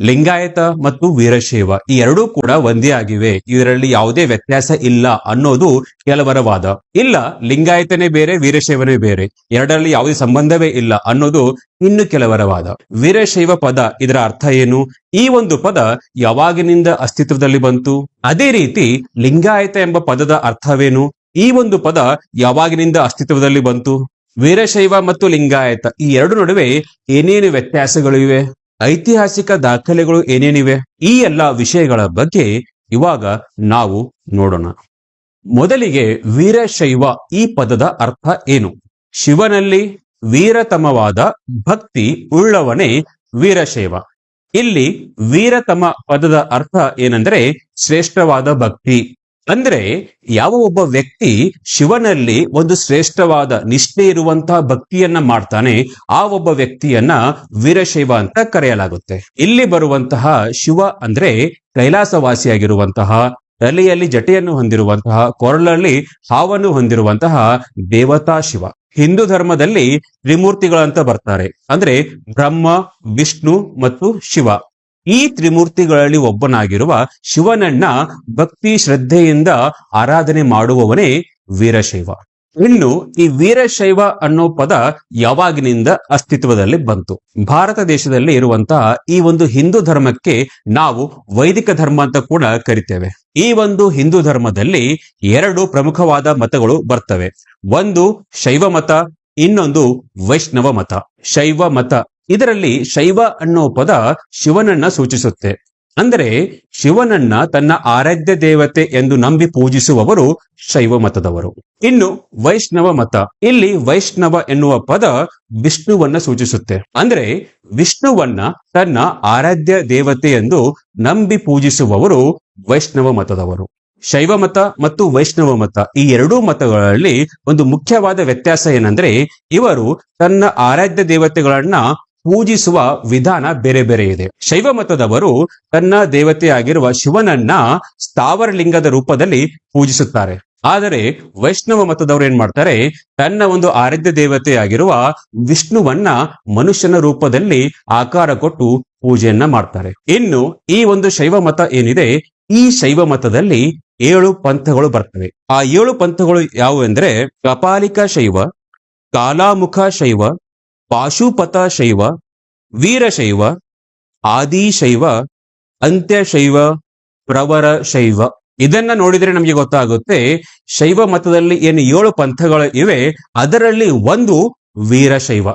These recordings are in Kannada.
ಲಿಂಗಾಯತ ಮತ್ತು ವೀರಶೈವ ಈ ಎರಡೂ ಕೂಡ ಒಂದೇ ಆಗಿವೆ. ಇದರಲ್ಲಿ ಯಾವುದೇ ವ್ಯತ್ಯಾಸ ಇಲ್ಲ ಅನ್ನೋದು ಕೆಲವರ ವಾದ. ಇಲ್ಲ, ಲಿಂಗಾಯತನೇ ಬೇರೆ, ವೀರಶೈವನೇ ಬೇರೆ. ಎರಡರಲ್ಲಿ ಯಾವುದೇ ಸಂಬಂಧವೇ ಇಲ್ಲ ಅನ್ನೋದು ಇನ್ನು ಕೆಲವರ ವಾದ. ವೀರಶೈವ ಪದ ಇದರ ಅರ್ಥ ಏನು? ಈ ಒಂದು ಪದ ಯಾವಾಗಿನಿಂದ ಅಸ್ತಿತ್ವದಲ್ಲಿ ಬಂತು? ಅದೇ ರೀತಿ ಲಿಂಗಾಯತ ಎಂಬ ಪದದ ಅರ್ಥವೇನು? ಈ ಒಂದು ಪದ ಯಾವಾಗಿನಿಂದ ಅಸ್ತಿತ್ವದಲ್ಲಿ ಬಂತು? ವೀರಶೈವ ಮತ್ತು ಲಿಂಗಾಯತ ಈ ಎರಡು ನಡುವೆ ಏನೇನು ವ್ಯತ್ಯಾಸಗಳು ಇವೆ? ಐತಿಹಾಸಿಕ ದಾಖಲೆಗಳು ಏನೇನಿವೆ? ಈ ಎಲ್ಲ ವಿಷಯಗಳ ಬಗ್ಗೆ ಇವಾಗ ನಾವು ನೋಡೋಣ. ಮೊದಲಿಗೆ ವೀರಶೈವ ಈ ಪದದ ಅರ್ಥ ಏನು? ಶಿವನಲ್ಲಿ ವೀರತಮವಾದ ಭಕ್ತಿ ಉಳ್ಳವನೇ ವೀರಶೈವ. ಇಲ್ಲಿ ವೀರತಮ ಪದದ ಅರ್ಥ ಏನಂದ್ರೆ ಶ್ರೇಷ್ಠವಾದ ಭಕ್ತಿ. ಅಂದ್ರೆ ಯಾವ ಒಬ್ಬ ವ್ಯಕ್ತಿ ಶಿವನಲ್ಲಿ ಒಂದು ಶ್ರೇಷ್ಠವಾದ ನಿಷ್ಠೆ ಇರುವಂತಹ ಭಕ್ತಿಯನ್ನ ಮಾಡ್ತಾನೆ, ಆ ಒಬ್ಬ ವ್ಯಕ್ತಿಯನ್ನ ವೀರಶೈವ ಅಂತ ಕರೆಯಲಾಗುತ್ತೆ. ಇಲ್ಲಿ ಬರುವಂತಹ ಶಿವ ಅಂದ್ರೆ ಕೈಲಾಸವಾಸಿಯಾಗಿರುವಂತಹ, ತಲೆಯಲ್ಲಿ ಜಟೆಯನ್ನು ಹೊಂದಿರುವಂತಹ, ಕೊರಳಲ್ಲಿ ಹಾವನ್ನು ಹೊಂದಿರುವಂತಹ ದೇವತಾ ಶಿವ. ಹಿಂದೂ ಧರ್ಮದಲ್ಲಿ ತ್ರಿಮೂರ್ತಿಗಳಂತ ಬರ್ತಾರೆ. ಅಂದ್ರೆ ಬ್ರಹ್ಮ, ವಿಷ್ಣು ಮತ್ತು ಶಿವ. ಈ ತ್ರಿಮೂರ್ತಿಗಳಲ್ಲಿ ಒಬ್ಬನಾಗಿರುವ ಶಿವನನ್ನ ಭಕ್ತಿ ಶ್ರದ್ಧೆಯಿಂದ ಆರಾಧನೆ ಮಾಡುವವನೇ ವೀರಶೈವ. ಇನ್ನು ಈ ವೀರಶೈವ ಅನ್ನೋ ಪದ ಯಾವಾಗಿನಿಂದ ಅಸ್ತಿತ್ವದಲ್ಲಿ ಬಂತು? ಭಾರತ ದೇಶದಲ್ಲಿ ಇರುವಂತಹ ಈ ಒಂದು ಹಿಂದೂ ಧರ್ಮಕ್ಕೆ ನಾವು ವೈದಿಕ ಧರ್ಮ ಅಂತ ಕೂಡ ಕರಿತೇವೆ. ಈ ಒಂದು ಹಿಂದೂ ಧರ್ಮದಲ್ಲಿ ಎರಡು ಪ್ರಮುಖವಾದ ಮತಗಳು ಬರ್ತವೆ. ಒಂದು ಶೈವ ಮತ ಇನ್ನೊಂದು ವೈಷ್ಣವ ಮತ, ಶೈವ ಮತ. ಇದರಲ್ಲಿ ಶೈವ ಅನ್ನೋ ಪದ ಶಿವನನ್ನ ಸೂಚಿಸುತ್ತೆ. ಅಂದರೆ ಶಿವನನ್ನ ತನ್ನ ಆರಾಧ್ಯ ದೇವತೆ ಎಂದು ನಂಬಿ ಪೂಜಿಸುವವರು ಶೈವ ಮತದವರು. ಇನ್ನು ವೈಷ್ಣವ ಮತ, ಇಲ್ಲಿ ವೈಷ್ಣವ ಎನ್ನುವ ಪದ ವಿಷ್ಣುವನ್ನ ಸೂಚಿಸುತ್ತೆ. ಅಂದ್ರೆ ವಿಷ್ಣುವನ್ನ ತನ್ನ ಆರಾಧ್ಯ ದೇವತೆ ಎಂದು ನಂಬಿ ಪೂಜಿಸುವವರು ವೈಷ್ಣವ ಮತದವರು. ಶೈವ ಮತ ಮತ್ತು ವೈಷ್ಣವ ಮತ. ಈ ಎರಡೂ ಮತಗಳಲ್ಲಿ ಒಂದು ಮುಖ್ಯವಾದ ವ್ಯತ್ಯಾಸ ಏನಂದ್ರೆ, ಇವರು ತನ್ನ ಆರಾಧ್ಯ ದೇವತೆಗಳನ್ನ ಪೂಜಿಸುವ ವಿಧಾನ ಬೇರೆ ಬೇರೆ ಇದೆ. ಶೈವ ಮತದವರು ತನ್ನ ದೇವತೆಯಾಗಿರುವ ಶಿವನನ್ನ ಸ್ಥಾವರಲಿಂಗದ ರೂಪದಲ್ಲಿ ಪೂಜಿಸುತ್ತಾರೆ. ಆದರೆ ವೈಷ್ಣವ ಮತದವರು ಏನ್ ಮಾಡ್ತಾರೆ? ತನ್ನ ಒಂದು ಆರಾಧ್ಯ ದೇವತೆಯಾಗಿರುವ ವಿಷ್ಣುವನ್ನ ಮನುಷ್ಯನ ರೂಪದಲ್ಲಿ ಆಕಾರ ಕೊಟ್ಟು ಪೂಜೆಯನ್ನ ಮಾಡ್ತಾರೆ. ಇನ್ನು ಈ ಒಂದು ಶೈವ ಮತ ಏನಿದೆ? ಈ ಶೈವ ಮತದಲ್ಲಿ ಏಳು ಪಂಥಗಳು ಬರ್ತವೆ. ಆ ಏಳು ಪಂಥಗಳು ಯಾವುವು ಎಂದ್ರೆ ಕಪಾಲಿಕ ಶೈವ, ಕಾಲಾಮುಖ ಶೈವ, ಪಾಶುಪತ ಶೈವ ವೀರಶೈವ ಆದಿಶೈವ ಅಂತ್ಯಶೈವ ಪ್ರವರ ಶೈವ. ಇದನ್ನ ನೋಡಿದ್ರೆ ನಮಗೆ ಗೊತ್ತಾಗುತ್ತೆ ಶೈವ ಮತದಲ್ಲಿ ಏನು ಏಳು ಪಂಥಗಳು ಇವೆ, ಅದರಲ್ಲಿ ಒಂದು ವೀರಶೈವ.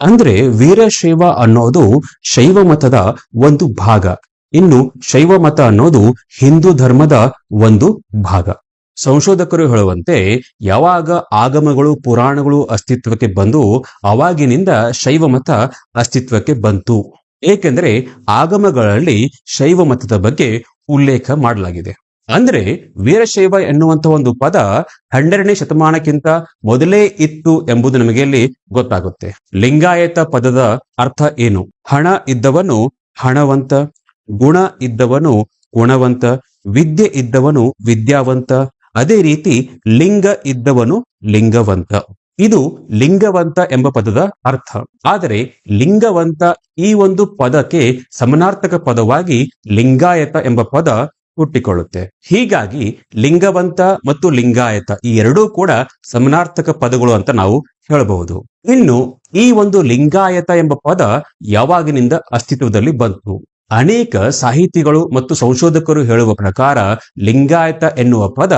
ಅಂದ್ರೆ ವೀರಶೈವ ಅನ್ನೋದು ಶೈವ ಮತದ ಒಂದು ಭಾಗ. ಇನ್ನು ಶೈವ ಮತ ಅನ್ನೋದು ಹಿಂದೂ ಧರ್ಮದ ಒಂದು ಭಾಗ. ಸಂಶೋಧಕರು ಹೇಳುವಂತೆ ಯಾವಾಗ ಆಗಮಗಳು, ಪುರಾಣಗಳು ಅಸ್ತಿತ್ವಕ್ಕೆ ಬಂದು ಅವಾಗಿನಿಂದ ಶೈವ ಮತ ಅಸ್ತಿತ್ವಕ್ಕೆ ಬಂತು. ಏಕೆಂದರೆ ಆಗಮಗಳಲ್ಲಿ ಶೈವ ಮತದ ಬಗ್ಗೆ ಉಲ್ಲೇಖ ಮಾಡಲಾಗಿದೆ. ಅಂದ್ರೆ ವೀರಶೈವ ಎನ್ನುವಂತ ಒಂದು ಪದ ಹನ್ನೆರಡನೇ ಶತಮಾನಕ್ಕಿಂತ ಮೊದಲೇ ಇತ್ತು ಎಂಬುದು ನಮಗೆ ಇಲ್ಲಿ ಗೊತ್ತಾಗುತ್ತೆ. ಲಿಂಗಾಯತ ಪದದ ಅರ್ಥ ಏನು? ಹಣ ಇದ್ದವನು ಹಣವಂತ, ಗುಣ ಇದ್ದವನು ಗುಣವಂತ, ವಿದ್ಯೆ ಇದ್ದವನು ವಿದ್ಯಾವಂತ, ಅದೇ ರೀತಿ ಲಿಂಗ ಇದ್ದವನು ಲಿಂಗವಂತ. ಇದು ಲಿಂಗವಂತ ಎಂಬ ಪದದ ಅರ್ಥ. ಆದರೆ ಲಿಂಗವಂತ ಈ ಒಂದು ಪದಕ್ಕೆ ಸಮನಾರ್ಥಕ ಪದವಾಗಿ ಲಿಂಗಾಯತ ಎಂಬ ಪದ ಹುಟ್ಟಿಕೊಳ್ಳುತ್ತೆ ಹೀಗಾಗಿ ಲಿಂಗವಂತ ಮತ್ತು ಲಿಂಗಾಯತ ಈ ಎರಡೂ ಕೂಡ ಸಮನಾರ್ಥಕ ಪದಗಳು ಅಂತ ನಾವು ಹೇಳಬಹುದು. ಇನ್ನು ಈ ಒಂದು ಲಿಂಗಾಯತ ಎಂಬ ಪದ ಯಾವಾಗಿನಿಂದ ಅಸ್ತಿತ್ವದಲ್ಲಿ ಬಂತು? ಅನೇಕ ಸಾಹಿತಿಗಳು ಮತ್ತು ಸಂಶೋಧಕರು ಹೇಳುವ ಪ್ರಕಾರ ಲಿಂಗಾಯತ ಎನ್ನುವ ಪದ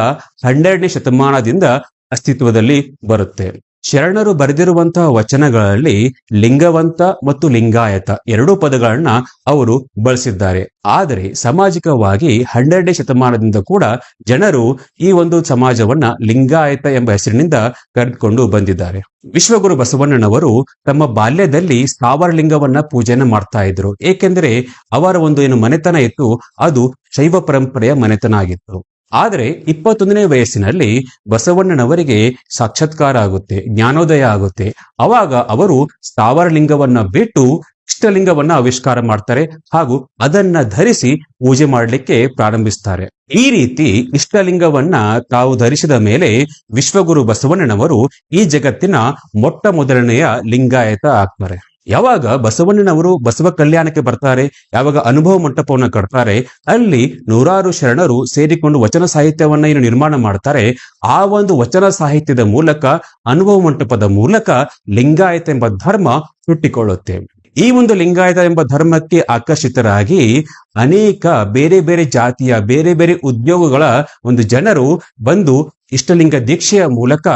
ಹನ್ನೆರಡನೇ ಶತಮಾನದಿಂದ ಅಸ್ತಿತ್ವದಲ್ಲಿ ಬರುತ್ತೆ. ಶರಣರು ಬರೆದಿರುವಂತಹ ವಚನಗಳಲ್ಲಿ ಲಿಂಗವಂತ ಮತ್ತು ಲಿಂಗಾಯತ ಎರಡೂ ಪದಗಳನ್ನ ಅವರು ಬಳಸಿದ್ದಾರೆ. ಆದರೆ ಸಾಮಾಜಿಕವಾಗಿ ಹನ್ನೆರಡನೇ ಶತಮಾನದಿಂದ ಕೂಡ ಜನರು ಈ ಒಂದು ಸಮಾಜವನ್ನ ಲಿಂಗಾಯತ ಎಂಬ ಹೆಸರಿನಿಂದ ಕರೆದುಕೊಂಡು ಬಂದಿದ್ದಾರೆ. ವಿಶ್ವಗುರು ಬಸವಣ್ಣನವರು ತಮ್ಮ ಬಾಲ್ಯದಲ್ಲಿ ಸ್ಥಾವರ ಲಿಂಗವನ್ನ ಪೂಜೆಯನ್ನ ಮಾಡ್ತಾ ಇದ್ರು. ಏಕೆಂದರೆ ಅವರ ಒಂದು ಏನು ಮನೆತನ ಇತ್ತು, ಅದು ಶೈವ ಪರಂಪರೆಯ ಮನೆತನ ಆಗಿತ್ತು. ಆದರೆ ಇಪ್ಪತ್ತೊಂದನೇ ವಯಸ್ಸಿನಲ್ಲಿ ಬಸವಣ್ಣನವರಿಗೆ ಸಾಕ್ಷಾತ್ಕಾರ ಆಗುತ್ತೆ, ಜ್ಞಾನೋದಯ ಆಗುತ್ತೆ. ಅವಾಗ ಅವರು ಸ್ಥಾವರಲಿಂಗವನ್ನ ಬಿಟ್ಟು ಇಷ್ಟಲಿಂಗವನ್ನ ಆವಿಷ್ಕಾರ ಮಾಡ್ತಾರೆ ಹಾಗೂ ಅದನ್ನ ಧರಿಸಿ ಪೂಜೆ ಮಾಡಲಿಕ್ಕೆ ಪ್ರಾರಂಭಿಸ್ತಾರೆ. ಈ ರೀತಿ ಇಷ್ಟಲಿಂಗವನ್ನ ತಾವು ಧರಿಸಿದ ಮೇಲೆ ವಿಶ್ವಗುರು ಬಸವಣ್ಣನವರು ಈ ಜಗತ್ತಿನ ಮೊಟ್ಟ ಮೊದಲನೆಯ ಲಿಂಗಾಯತ ಆಗ್ತಾರೆ. ಯಾವಾಗ ಬಸವಣ್ಣನವರು ಬಸವ ಕಲ್ಯಾಣಕ್ಕೆ ಬರ್ತಾರೆ, ಯಾವಾಗ ಅನುಭವ ಮಂಟಪವನ್ನು ಕಟ್ತಾರೆ, ಅಲ್ಲಿ ನೂರಾರು ಶರಣರು ಸೇರಿಕೊಂಡು ವಚನ ಸಾಹಿತ್ಯವನ್ನ ಏನು ನಿರ್ಮಾಣ ಮಾಡ್ತಾರೆ. ಆ ಒಂದು ವಚನ ಸಾಹಿತ್ಯದ ಮೂಲಕ, ಅನುಭವ ಮಂಟಪದ ಮೂಲಕ ಲಿಂಗಾಯತ ಎಂಬ ಧರ್ಮ ಹುಟ್ಟಿಕೊಳ್ಳುತ್ತೆ ಈ ಒಂದು ಲಿಂಗಾಯತ ಎಂಬ ಧರ್ಮಕ್ಕೆ ಆಕರ್ಷಿತರಾಗಿ ಅನೇಕ ಬೇರೆ ಬೇರೆ ಜಾತಿಯ, ಬೇರೆ ಬೇರೆ ಉದ್ಯೋಗಗಳ ಒಂದು ಜನರು ಬಂದು ಇಷ್ಟಲಿಂಗ ದೀಕ್ಷೆಯ ಮೂಲಕ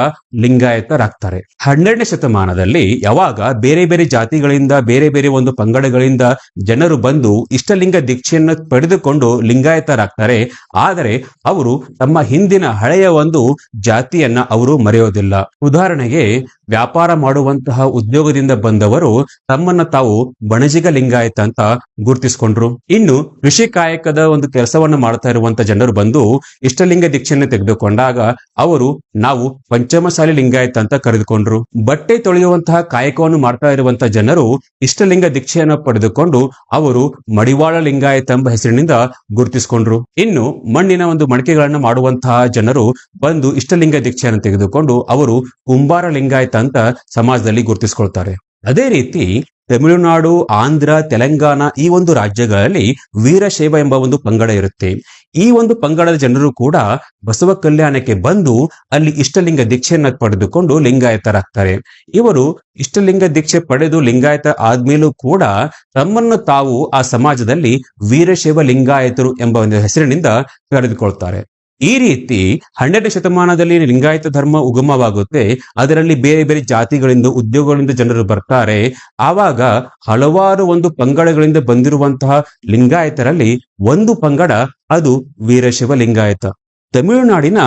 ಲಿಂಗಾಯತರಾಗ್ತಾರೆ. ಹನ್ನೆರಡನೇ ಶತಮಾನದಲ್ಲಿ ಯಾವಾಗ ಬೇರೆ ಬೇರೆ ಜಾತಿಗಳಿಂದ, ಬೇರೆ ಬೇರೆ ಒಂದು ಪಂಗಡಗಳಿಂದ ಜನರು ಬಂದು ಇಷ್ಟಲಿಂಗ ದೀಕ್ಷೆಯನ್ನು ಪಡೆದುಕೊಂಡು ಲಿಂಗಾಯತರಾಗ್ತಾರೆ. ಆದರೆ ಅವರು ತಮ್ಮ ಹಿಂದಿನ ಹಳೆಯ ಒಂದು ಜಾತಿಯನ್ನ ಅವರು ಮರೆಯೋದಿಲ್ಲ. ಉದಾಹರಣೆಗೆ, ವ್ಯಾಪಾರ ಮಾಡುವಂತಹ ಉದ್ಯೋಗದಿಂದ ಬಂದವರು ತಮ್ಮನ್ನ ತಾವು ಬಣಜಿಗ ಲಿಂಗಾಯತ ಅಂತ ಗುರುತಿಸಿಕೊಂಡ್ರು. ಇನ್ನು ಕೃಷಿ ಕಾಯಕದ ಒಂದು ಕೆಲಸವನ್ನು ಮಾಡ್ತಾ ಇರುವಂತ ಜನರು ಬಂದು ಇಷ್ಟಲಿಂಗ ದೀಕ್ಷೆಯನ್ನು ತೆಗೆದುಕೊಂಡಾಗ ಅವರು, ನಾವು ಪಂಚಮಸಾಲಿ ಲಿಂಗಾಯತ್ ಅಂತ ಕರೆದುಕೊಂಡ್ರು. ಬಟ್ಟೆ ತೊಳೆಯುವಂತಹ ಕಾಯಕವನ್ನು ಮಾಡ್ತಾ ಇರುವಂತಹ ಜನರು ಇಷ್ಟಲಿಂಗ ದೀಕ್ಷೆಯನ್ನು ಪಡೆದುಕೊಂಡು ಅವರು ಮಡಿವಾಳ ಲಿಂಗಾಯತ್ ಎಂಬ ಹೆಸರಿನಿಂದ ಗುರುತಿಸಿಕೊಂಡ್ರು. ಇನ್ನು ಮಣ್ಣಿನ ಒಂದು ಮಡಿಕೆಗಳನ್ನು ಮಾಡುವಂತಹ ಜನರು ಬಂದು ಇಷ್ಟಲಿಂಗ ದೀಕ್ಷೆಯನ್ನು ತೆಗೆದುಕೊಂಡು ಅವರು ಕುಂಬಾರ ಲಿಂಗಾಯತ ಅಂತ ಸಮಾಜದಲ್ಲಿ ಗುರುತಿಸಿಕೊಳ್ತಾರೆ. ಅದೇ ರೀತಿ ತಮಿಳುನಾಡು, ಆಂಧ್ರ, ತೆಲಂಗಾಣ ಈ ಒಂದು ರಾಜ್ಯಗಳಲ್ಲಿ ವೀರಶೈವ ಎಂಬ ಒಂದು ಪಂಗಡ ಇರುತ್ತೆ. ಈ ಒಂದು ಪಂಗಡದ ಜನರು ಕೂಡ ಬಸವ ಕಲ್ಯಾಣಕ್ಕೆ ಬಂದು ಅಲ್ಲಿ ಇಷ್ಟಲಿಂಗ ದೀಕ್ಷೆಯನ್ನ ಪಡೆದುಕೊಂಡು ಲಿಂಗಾಯತರಾಗ್ತಾರೆ. ಇವರು ಇಷ್ಟಲಿಂಗ ದೀಕ್ಷೆ ಪಡೆದು ಲಿಂಗಾಯತ ಆದ್ಮೇಲೂ ಕೂಡ ತಮ್ಮನ್ನು ತಾವು ಆ ಸಮಾಜದಲ್ಲಿ ವೀರಶೈವ ಲಿಂಗಾಯತರು ಎಂಬ ಒಂದು ಹೆಸರಿನಿಂದ ಕರೆದುಕೊಳ್ತಾರೆ. ಈ ರೀತಿ ಹನ್ನೆರಡು ಶತಮಾನದಲ್ಲಿ ಲಿಂಗಾಯತ ಧರ್ಮ ಉಗಮವಾಗುತ್ತೆ. ಅದರಲ್ಲಿ ಬೇರೆ ಬೇರೆ ಜಾತಿಗಳಿಂದ, ಉದ್ಯೋಗಗಳಿಂದ ಜನರು ಬರ್ತಾರೆ. ಆವಾಗ ಹಲವಾರು ಒಂದು ಪಂಗಡಗಳಿಂದ ಬಂದಿರುವಂತಹ ಲಿಂಗಾಯತರಲ್ಲಿ ಒಂದು ಪಂಗಡ, ಅದು ವೀರಶಿವ ಲಿಂಗಾಯತ. ತಮಿಳುನಾಡಿನ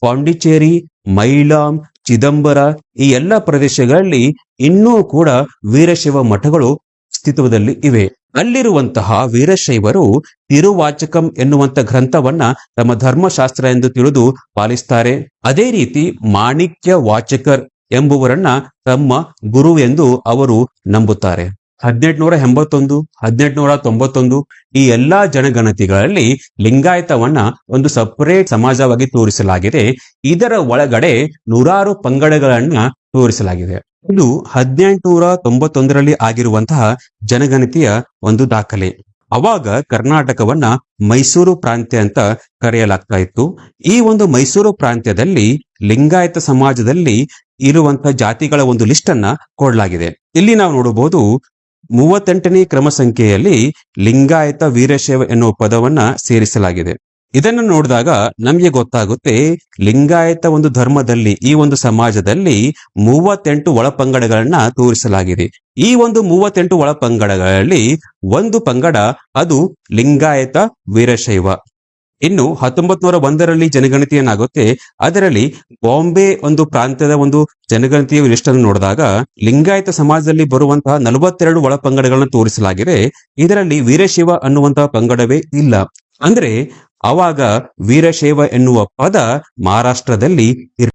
ಪಾಂಡಿಚೇರಿ, ಮೈಲಾಂ, ಚಿದಂಬರ ಈ ಎಲ್ಲ ಪ್ರದೇಶಗಳಲ್ಲಿ ಇನ್ನೂ ಕೂಡ ವೀರಶಿವ ಮಠಗಳು ಅಸ್ತಿತ್ವದಲ್ಲಿ ಇವೆ. ಅಲ್ಲಿರುವಂತಹ ವೀರಶೈವರು ತಿರುವಾಚಕಂ ಎನ್ನುವಂತ ಗ್ರಂಥವನ್ನ ತಮ್ಮ ಧರ್ಮಶಾಸ್ತ್ರ ಎಂದು ತಿಳಿದು ಪಾಲಿಸ್ತಾರೆ. ಅದೇ ರೀತಿ ಮಾಣಿಕ್ಯ ವಾಚಕರ್ ಎಂಬುವರನ್ನ ತಮ್ಮ ಗುರು ಎಂದು ಅವರು ನಂಬುತ್ತಾರೆ. ಹದಿನೆಂಟುನೂರ ಎಂಬತ್ತೊಂದು, ಹದಿನೆಂಟುನೂರ ತೊಂಬತ್ತೊಂದು ಈ ಎಲ್ಲಾ ಜನಗಣತಿಗಳಲ್ಲಿ ಲಿಂಗಾಯತವನ್ನ ಒಂದು ಸಪರೇಟ್ ಸಮಾಜವಾಗಿ ತೋರಿಸಲಾಗಿದೆ. ಇದರ ಒಳಗಡೆ ನೂರಾರು ಪಂಗಡಗಳನ್ನ ತೋರಿಸಲಾಗಿದೆ. ಇದು ಹದಿನೆಂಟುನೂರ ತೊಂಬತ್ತೊಂದರಲ್ಲಿ ಆಗಿರುವಂತಹ ಜನಗಣತಿಯ ಒಂದು ದಾಖಲೆ. ಅವಾಗ ಕರ್ನಾಟಕವನ್ನ ಮೈಸೂರು ಪ್ರಾಂತ್ಯ ಅಂತ ಕರೆಯಲಾಗ್ತಾ ಇತ್ತು. ಈ ಒಂದು ಮೈಸೂರು ಪ್ರಾಂತ್ಯದಲ್ಲಿ ಲಿಂಗಾಯತ ಸಮಾಜದಲ್ಲಿ ಇರುವಂತಹ ಜಾತಿಗಳ ಒಂದು ಲಿಸ್ಟ್ ಅನ್ನ ಕೊಡಲಾಗಿದೆ. ಇಲ್ಲಿ ನಾವು ನೋಡಬಹುದು ಮೂವತ್ತೆಂಟನೇ ಕ್ರಮ ಸಂಖ್ಯೆಯಲ್ಲಿ ಲಿಂಗಾಯತ ವೀರಶೈವ ಎನ್ನುವ ಪದವನ್ನ ಸೇರಿಸಲಾಗಿದೆ. ಇದನ್ನು ನೋಡಿದಾಗ ನಮಗೆ ಗೊತ್ತಾಗುತ್ತೆ ಲಿಂಗಾಯತ ಒಂದು ಧರ್ಮದಲ್ಲಿ ಈ ಒಂದು ಸಮಾಜದಲ್ಲಿ ಮೂವತ್ತೆಂಟು ಒಳಪಂಗಡಗಳನ್ನ ತೋರಿಸಲಾಗಿದೆ. ಈ ಒಂದು ಮೂವತ್ತೆಂಟು ಒಳಪಂಗಡಗಳಲ್ಲಿ ಒಂದು ಪಂಗಡ ಅದು ಲಿಂಗಾಯತ ವೀರಶೈವ. ಇನ್ನು ಹತ್ತೊಂಬತ್ ನೂರ ಒಂದರಲ್ಲಿ ಜನಗಣತಿಯನ್ನಾಗುತ್ತೆ. ಅದರಲ್ಲಿ ಬಾಂಬೆ ಒಂದು ಪ್ರಾಂತ್ಯದ ಒಂದು ಜನಗಣತಿಯ ಲಿಸ್ಟ್ ಅನ್ನು ನೋಡಿದಾಗ ಲಿಂಗಾಯತ ಸಮಾಜದಲ್ಲಿ ಬರುವಂತಹ ನಲವತ್ತೆರಡು ಒಳಪಂಗಡಗಳನ್ನ ತೋರಿಸಲಾಗಿದೆ. ಇದರಲ್ಲಿ ವೀರಶೈವ ಅನ್ನುವಂತಹ ಪಂಗಡವೇ ಇಲ್ಲ. ಅಂದ್ರೆ ಅವಾಗ ವೀರಶೈವ ಎನ್ನುವ ಪದ ಮಹಾರಾಷ್ಟ್ರದಲ್ಲಿ